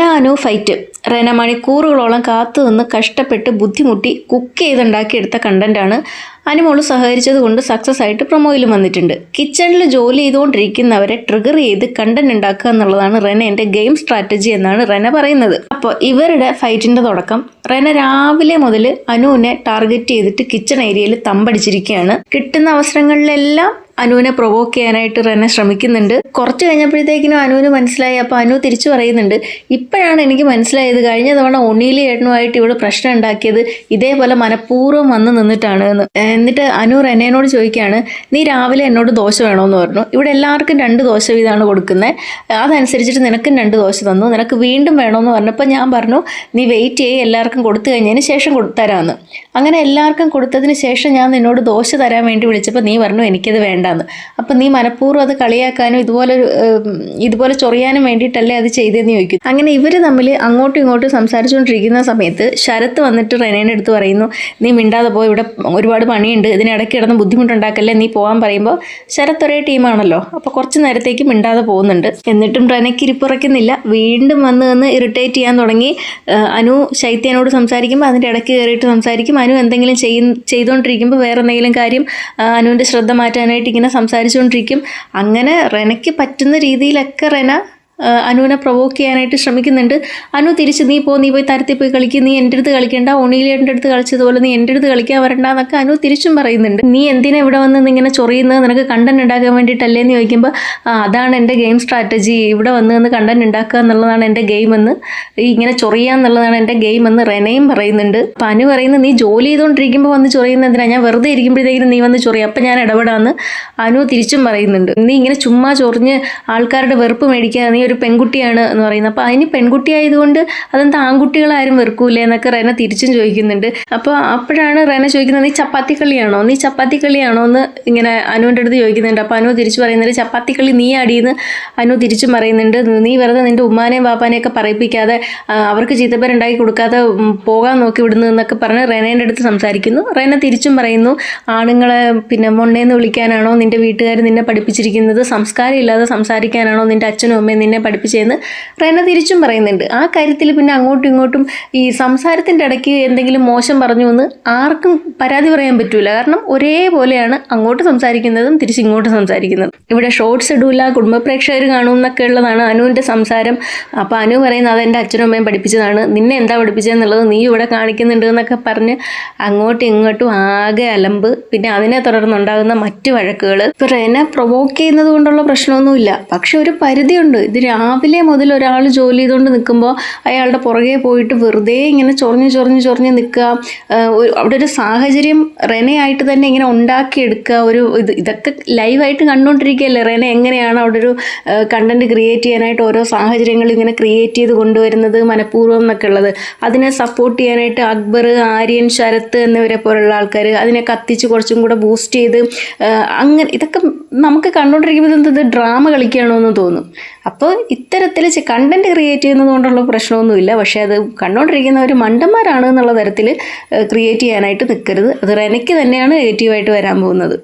Rena Anu fight Rena മണിക്കൂറുകളോളം കാത്തു നിന്ന് കഷ്ടപ്പെട്ട് ബുദ്ധിമുട്ടി കുക്ക് ചെയ്തുണ്ടാക്കിയെടുത്ത കണ്ടന്റാണ് അനുമോൾ സഹകരിച്ചത് കൊണ്ട് സക്സസ് ആയിട്ട് പ്രൊമോയിലും വന്നിട്ടുണ്ട്. കിച്ചണിൽ ജോലി ചെയ്തുകൊണ്ടിരിക്കുന്നവരെ ട്രിഗർ ചെയ്ത് കണ്ടന്റ് ഉണ്ടാക്കുക എന്നുള്ളതാണ് റെനേന്റെ ഗെയിം സ്ട്രാറ്റജി എന്നാണ് റെന പറയുന്നത്. അപ്പോൾ ഇവരുടെ ഫൈറ്റിന്റെ തുടക്കം റെന രാവിലെ മുതൽ അനുവിനെ ടാർഗറ്റ് ചെയ്തിട്ട് കിച്ചൺ ഏരിയയിൽ തമ്പടിച്ചിരിക്കുകയാണ്. കിട്ടുന്ന അവസരങ്ങളിലെല്ലാം അനുവിനെ പ്രൊവോക്ക് ചെയ്യാനായിട്ട് റെന ശ്രമിക്കുന്നുണ്ട്. കുറച്ച് കഴിഞ്ഞപ്പോഴത്തേക്കിനും അനുവിന് മനസ്സിലായി. അപ്പോൾ അനു തിരിച്ചു പറയുന്നുണ്ട് ഇപ്പോഴാണ് എനിക്ക് മനസ്സിലായത് കഴിഞ്ഞ തവണ ഉണ്ണിയിലെ ഏട്ടനുമായിട്ട് ഇവിടെ പ്രശ്നം ഉണ്ടാക്കിയത് ഇതേപോലെ മനഃപൂർവം വന്ന് നിന്നിട്ടാണ് എന്ന്. എന്നിട്ട് അനു റെനയോട് ചോദിക്കുകയാണ് നീ രാവിലെ എന്നോട് ദോശ വേണമെന്ന് പറഞ്ഞു. ഇവിടെ എല്ലാവർക്കും രണ്ട് ദോശ വീതമാണ് കൊടുക്കുന്നത്. അതനുസരിച്ചിട്ട് നിനക്കും രണ്ട് ദോശ തന്നു. നിനക്ക് വീണ്ടും വേണമെന്ന് പറഞ്ഞപ്പോൾ ഞാൻ പറഞ്ഞു നീ വെയിറ്റ് ചെയ്യ് എല്ലാവർക്കും കൊടുത്തു കഴിഞ്ഞതിന് ശേഷം തരാമെന്ന്. അങ്ങനെ എല്ലാവർക്കും കൊടുത്തതിന് ശേഷം ഞാൻ നിന്നോട് ദോശ തരാൻ വേണ്ടി വിളിച്ചപ്പോൾ നീ പറഞ്ഞു എനിക്കത് വേണ്ടാന്ന്. അപ്പം നീ മനഃപൂർവം അത് കളിയാക്കാനും ഇതുപോലെ ഇതുപോലെ ചൊറിയാനും വേണ്ടിയിട്ടല്ലേ അത് ചെയ്തതെന്ന് ചോദിക്കും. അങ്ങനെ ഇവർ തമ്മിൽ അങ്ങോട്ടും ഇങ്ങോട്ടും സംസാരിച്ചുകൊണ്ടിരിക്കുന്ന സമയത്ത് ശരത്ത് വന്നിട്ട് റെനേന്റെ അടുത്ത് പറയുന്നു നീ മിണ്ടാതെ പോയി ഇവിടെ ഒരുപാട് പണിയുണ്ട് ഇതിനിടയ്ക്ക് കിടന്ന് ബുദ്ധിമുട്ടുണ്ടാക്കല്ലേ നീ പോകാൻ പറയുമ്പോൾ ശരത്ത് ഒരേ ടീമാണല്ലോ അപ്പോൾ കുറച്ച് നേരത്തേക്ക് മിണ്ടാതെ പോകുന്നുണ്ട്. എന്നിട്ടും റെനയ്ക്ക് ഇരിപ്പുറയ്ക്കുന്നില്ല. വീണ്ടും വന്ന് നിന്ന് ഇറിറ്റേറ്റ് ചെയ്യാൻ തുടങ്ങി. അനു ശൈത്യനോട് സംസാരിക്കുമ്പോൾ അതിന്റെ ഇടയ്ക്ക് കയറിയിട്ട് സംസാരിക്കും. അനു എന്തെങ്കിലും ചെയ്യ ചെയ്തുകൊണ്ടിരിക്കുമ്പോൾ വേറെ എന്തെങ്കിലും കാര്യം അനുവിന്റെ ശ്രദ്ധ മാറ്റാനായിട്ട് ഇങ്ങനെ സംസാരിച്ചുകൊണ്ടിരിക്കും. അങ്ങനെ റെനയ്ക്ക് പറ്റുന്ന രീതിയിലൊക്കെ റെന അനുവിനെ പ്രൊവോക്ക് ചെയ്യാനായിട്ട് ശ്രമിക്കുന്നുണ്ട്. അനു തിരിച്ച് നീ പോ നീ പോയി തരത്തിൽ പോയി കളിക്കും നീ എന്റെ അടുത്ത് കളിക്കേണ്ട. ഒണീലിയുടെ അടുത്ത് കളിച്ചതുപോലെ നീ എന്റെ അടുത്ത് കളിക്കാൻ വരണ്ട എന്നൊക്കെ അനു തിരിച്ചും പറയുന്നുണ്ട്. നീ എന്തിനാ ഇവിടെ വന്ന് ഇങ്ങനെ ചൊറിയുന്നത്? നിനക്ക് കണ്ടന്റ് ഉണ്ടാക്കാൻ വേണ്ടിയിട്ടല്ലേ എന്ന് ചോദിക്കുമ്പോൾ അതാണ് എന്റെ ഗെയിം സ്ട്രാറ്റജി ഇവിടെ വന്ന് നിന്ന് കണ്ടന്റ് ഉണ്ടാക്കുക എന്നുള്ളതാണ് എന്റെ ഗെയിം എന്ന് ഇങ്ങനെ ചൊറിയുക എന്നുള്ളതാണ് എന്റെ ഗെയിം എന്ന് റെനയും പറയുന്നുണ്ട്. അപ്പം അനു പറയുന്നത് നീ ജോലി ചെയ്തുകൊണ്ടിരിക്കുമ്പോൾ വന്ന് ചൊറിയുന്നത് എന്തിനാ? ഞാൻ വെറുതെ ഇരിക്കുമ്പോഴത്തേക്കും നീ വന്ന് ചൊറിയും. അപ്പം ഞാൻ ഇടപെടാമെന്ന് അനു തിരിച്ചും പറയുന്നുണ്ട്. നീ ഇങ്ങനെ ചുമ്മാ ചൊറിഞ്ഞ് ആൾക്കാരുടെ വെറുപ്പ് മേടിക്കുക നീ ഒരു പെൺകുട്ടിയാണ് എന്ന് പറയുന്നത്. അപ്പോൾ അതിന് പെൺകുട്ടിയായതുകൊണ്ട് അതെന്താ ആൺകുട്ടികളാരും വെറുക്കൂലേ എന്നൊക്കെ റെന തിരിച്ചും ചോദിക്കുന്നുണ്ട്. അപ്പോൾ അപ്പോഴാണ് റെന ചോദിക്കുന്നത് നീ ചപ്പാത്തി കളിയാണോ നീ ചപ്പാത്തി കളിയാണോ എന്ന് ഇങ്ങനെ അനുവിന്റെ അടുത്ത് ചോദിക്കുന്നുണ്ട്. അപ്പോൾ അനു തിരിച്ചു പറയുന്നുണ്ട് ചപ്പാത്തി കളി നീ അടിയെന്ന് അനു തിരിച്ചു പറയുന്നുണ്ട്. നീ വെറുതെ നിന്റെ ഉമ്മാനെയും ബാപ്പാനെയൊക്കെ പറയിപ്പിക്കാതെ അവർക്ക് ചീത്തപ്പേരുണ്ടാക്കി കൊടുക്കാതെ പോകാൻ നോക്കി വിടുന്നു എന്നൊക്കെ പറഞ്ഞ് റെനേന്റെ അടുത്ത് സംസാരിക്കുന്നു. റെന തിരിച്ചും പറയുന്നു ആണുങ്ങളെ പിന്നെ മൊണ്ണേന്ന് വിളിക്കാനാണോ നിന്റെ വീട്ടുകാർ നിന്നെ പഠിപ്പിച്ചിരിക്കുന്നത്? സംസ്കാരം ഇല്ലാതെ സംസാരിക്കാനാണോ നിന്റെ അച്ഛനും അമ്മയും നിന്നെ പഠിപ്പിച്ചതെന്ന് റെന തിരിച്ചും പറയുന്നുണ്ട്. ആ കാര്യത്തിൽ പിന്നെ അങ്ങോട്ടും ഇങ്ങോട്ടും ഈ സംസാരത്തിന്റെ ഇടയ്ക്ക് എന്തെങ്കിലും മോശം പറഞ്ഞു എന്ന് ആർക്കും പരാതി പറയാൻ പറ്റൂല. കാരണം ഒരേപോലെയാണ് അങ്ങോട്ട് സംസാരിക്കുന്നതും തിരിച്ച് ഇങ്ങോട്ട് സംസാരിക്കുന്നതും. ഇവിടെ ഷോർട്സ് ഇടൂല കുടുംബ പ്രേക്ഷകർ കാണും എന്നൊക്കെ ഉള്ളതാണ് അനുവിന്റെ സംസാരം. അപ്പോൾ അനു പറയുന്നത് അതെന്റെ അച്ഛനും അമ്മയും പഠിപ്പിച്ചതാണ്. നിന്നെ എന്താ പഠിപ്പിച്ചതെന്നുള്ളത് നീ ഇവിടെ കാണിക്കുന്നുണ്ട് എന്നൊക്കെ പറഞ്ഞ് അങ്ങോട്ടും ഇങ്ങോട്ടും ആകെ അലമ്പ്. പിന്നെ അതിനെ തുടർന്നുണ്ടാകുന്ന മറ്റു വഴക്കുകൾ ഇപ്പോൾ റെന പ്രൊവോക്ക് ചെയ്യുന്നത് കൊണ്ടുള്ള പ്രശ്നമൊന്നുമില്ല. പക്ഷെ ഒരു പരിധിയുണ്ട്. ഇത് രാവിലെ മുതൽ ഒരാൾ ജോലി ചെയ്തുകൊണ്ട് നിൽക്കുമ്പോൾ അയാളുടെ പുറകെ പോയിട്ട് വെറുതെ ഇങ്ങനെ ചൊറിഞ്ഞ് ചൊറിഞ്ഞ് ചൊറിഞ്ഞ് നിൽക്കുക. അവിടെ ഒരു സാഹചര്യം റെനയായിട്ട് തന്നെ ഇങ്ങനെ ഉണ്ടാക്കിയെടുക്കുക. ഒരു ഇത് ഇതൊക്കെ ലൈവായിട്ട് കണ്ടുകൊണ്ടിരിക്കുകയല്ലേ റെന? എങ്ങനെയാണ് അവിടെ ഒരു കണ്ടന്റ് ക്രിയേറ്റ് ചെയ്യാനായിട്ട് ഓരോ സാഹചര്യങ്ങൾ ഇങ്ങനെ ക്രിയേറ്റ് ചെയ്ത് കൊണ്ടുവരുന്നത് മനഃപൂർവം എന്നൊക്കെ ഉള്ളത്. അതിനെ സപ്പോർട്ട് ചെയ്യാനായിട്ട് അക്ബർ ആര്യൻ ശരത്ത് എന്നിവരെ പോലുള്ള ആൾക്കാർ അതിനെ കത്തിച്ച് കുറച്ചും കൂടെ ബൂസ്റ്റ് ചെയ്ത് അങ്ങനെ ഇതൊക്കെ നമുക്ക് കണ്ടുകൊണ്ടിരിക്കുമ്പോൾ ഇത് ഡ്രാമ കളിക്കുകയാണോ എന്ന് തോന്നും. അപ്പോൾ ഇത്തരത്തിൽ കണ്ടന്റ് ക്രിയേറ്റ് ചെയ്യുന്നതുകൊണ്ടുള്ള പ്രശ്നമൊന്നുമില്ല. പക്ഷേ അത് കണ്ടുകൊണ്ടിരിക്കുന്നവർ മണ്ടന്മാരാണ് എന്നുള്ള തരത്തിൽ ക്രിയേറ്റ് ചെയ്യാനായിട്ട് നിൽക്കരുത് അത് എനിക്ക് തന്നെയാണ് നെഗറ്റീവായിട്ട് വരാൻ പോകുന്നത്.